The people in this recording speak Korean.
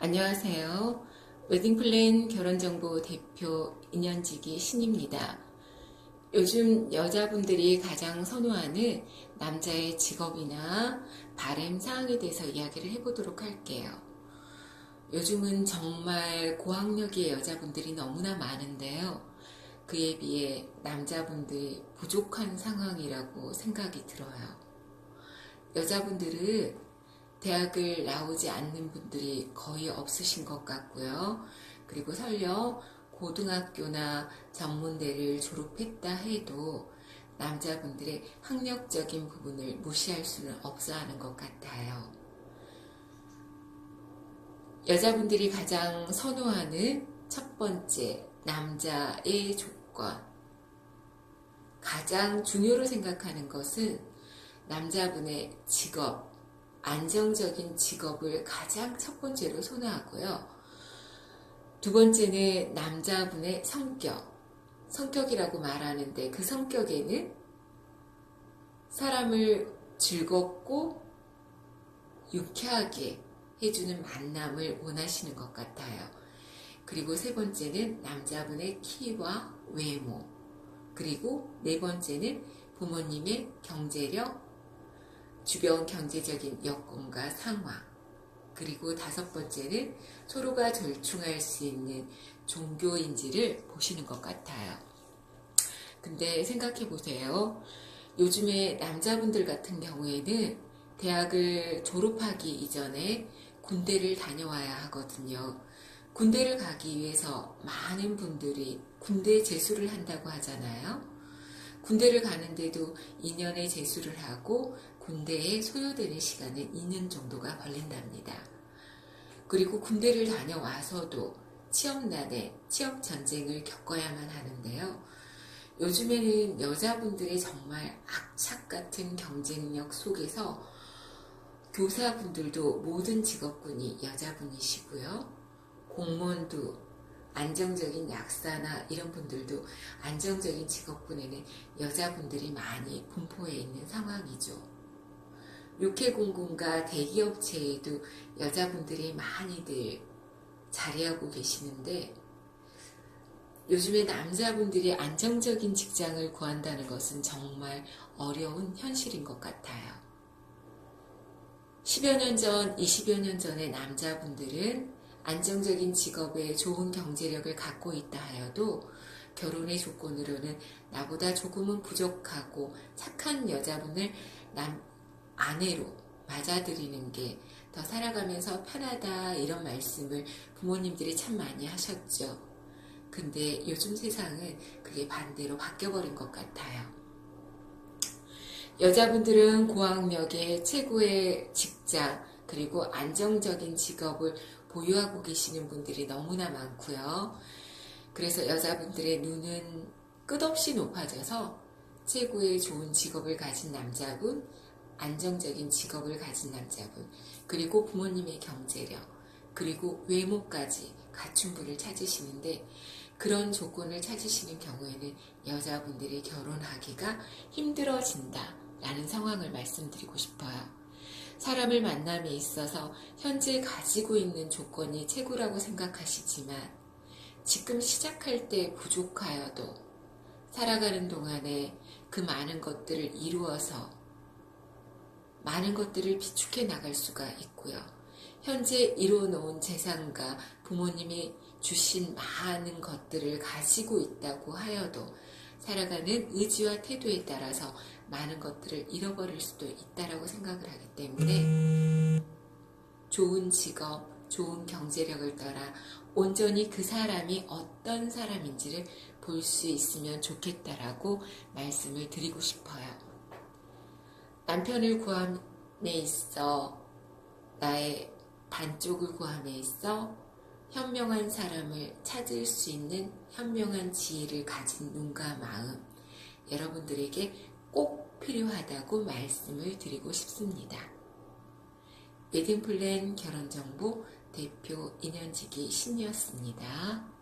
안녕하세요. 웨딩플랜 결혼정보 대표 인연지기 신입니다. 요즘 여자분들이 가장 선호하는 남자의 직업이나 바램 사항에 대해서 이야기를 해보도록 할게요. 요즘은 정말 고학력의 여자분들이 너무나 많은데요. 그에 비해 남자분들이 부족한 상황이라고 생각이 들어요. 여자분들은 대학을 나오지 않는 분들이 거의 없으신 것 같고요. 그리고 설령 고등학교나 전문대를 졸업했다 해도 남자분들의 학력적인 부분을 무시할 수는 없어 하는 것 같아요. 여자분들이 가장 선호하는 첫 번째 남자의 조건. 가장 중요로 생각하는 것은 남자분의 직업, 안정적인 직업을 가장 첫 번째로 선호하고요. 두 번째는 남자분의 성격. 성격이라고 말하는데 그 성격에는 사람을 즐겁고 유쾌하게 해주는 만남을 원하시는 것 같아요. 그리고 세 번째는 남자분의 키와 외모. 그리고 네 번째는 부모님의 경제력, 주변 경제적인 여건과 상황. 그리고 다섯 번째는 서로가 절충할 수 있는 종교인지를 보시는 것 같아요. 근데 생각해 보세요. 요즘에 남자분들 같은 경우에는 대학을 졸업하기 이전에 군대를 다녀와야 하거든요. 군대를 가기 위해서 많은 분들이 군대 재수를 한다고 하잖아요. 군대를 가는데도 2년의 재수를 하고 군대에 소요되는 시간은 2년 정도가 걸린답니다. 그리고 군대를 다녀와서도 취업난에 취업 전쟁을 겪어야만 하는데요. 요즘에는 여자분들의 정말 악착 같은 경쟁력 속에서 교사분들도 모든 직업군이 여자분이시고요. 공무원도 안정적인 약사나 이런 분들도 안정적인 직업군에는 여자분들이 많이 분포해 있는 상황이죠. 육해공군과 대기업체에도 여자분들이 많이들 자리하고 계시는데 요즘에 남자분들이 안정적인 직장을 구한다는 것은 정말 어려운 현실인 것 같아요. 10여 년 전, 20여 년 전에 남자분들은 안정적인 직업에 좋은 경제력을 갖고 있다 하여도 결혼의 조건으로는 나보다 조금은 부족하고 착한 여자분을 남, 아내로 맞아들이는 게 더 살아가면서 편하다 이런 말씀을 부모님들이 참 많이 하셨죠. 근데 요즘 세상은 그게 반대로 바뀌어버린 것 같아요. 여자분들은 고학력의 최고의 직장 그리고 안정적인 직업을 보유하고 계시는 분들이 너무나 많고요. 그래서 여자분들의 눈은 끝없이 높아져서 최고의 좋은 직업을 가진 남자분, 안정적인 직업을 가진 남자분, 그리고 부모님의 경제력, 그리고 외모까지 갖춘 분을 찾으시는데 그런 조건을 찾으시는 경우에는 여자분들이 결혼하기가 힘들어진다 라는 상황을 말씀드리고 싶어요. 사람을 만남에 있어서 현재 가지고 있는 조건이 최고라고 생각하시지만 지금 시작할 때 부족하여도 살아가는 동안에 그 많은 것들을 이루어서 많은 것들을 비축해 나갈 수가 있고요. 현재 이루어놓은 재산과 부모님이 주신 많은 것들을 가지고 있다고 하여도 살아가는 의지와 태도에 따라서 많은 것들을 잃어버릴 수도 있다라고 생각을 하기 때문에 좋은 직업, 좋은 경제력을 따라 온전히 그 사람이 어떤 사람인지를 볼 수 있으면 좋겠다라고 말씀을 드리고 싶어요. 남편을 구함에 있어 나의 반쪽을 구함에 있어 현명한 사람을 찾을 수 있는 현명한 지혜를 가진 눈과 마음 여러분들에게 꼭 필요하다고 말씀을 드리고 싶습니다. 웨딩플랜 결혼정보 대표 인연지기 신이었습니다.